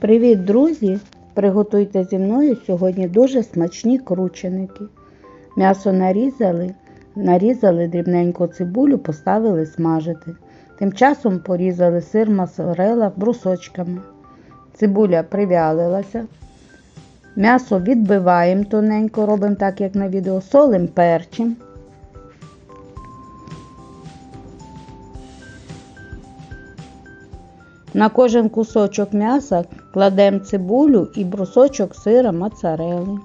Привіт, друзі! Приготуйте зі мною сьогодні дуже смачні крученики. М'ясо нарізали, нарізали дрібненько цибулю, поставили смажити. Тим часом порізали сир моцарелла брусочками. Цибуля привялилася. М'ясо відбиваємо тоненько, робимо так, як на відео, солим перчим. На кожен кусочок м'яса кладемо цибулю і брусочок сира моцарелли.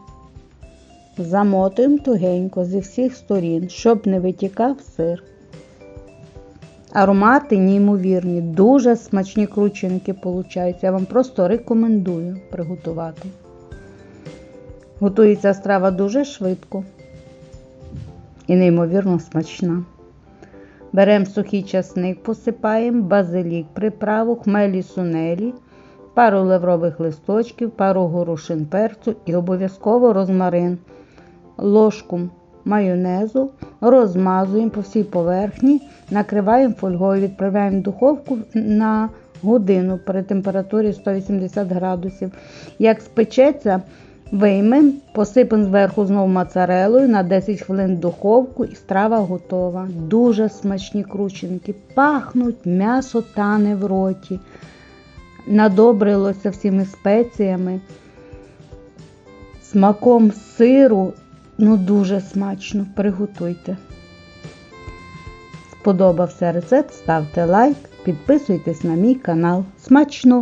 Замотуємо тугенько зі всіх сторін, щоб не витікав сир. Аромати неймовірні, дуже смачні крученики получаються. Я вам просто рекомендую приготувати. Готується страва дуже швидко і неймовірно смачна. Беремо сухий часник, посипаємо, базилік, приправу, хмелі сунелі, пару лаврових листочків, пару горошин перцю і обов'язково розмарин, ложку майонезу, розмазуємо по всій поверхні, накриваємо фольгою, відправляємо в духовку на годину при температурі 180 градусів. Як спечеться, Виймемо, посипемо зверху знову моцарелою на 10 хвилин в духовку і страва готова. Дуже смачні крученки. Пахнуть, м'ясо тане в роті. Надобрилося всіми спеціями, смаком сиру. Ну, дуже смачно. Приготуйте. Сподобався рецепт, ставте лайк, підписуйтесь на мій канал. Смачно!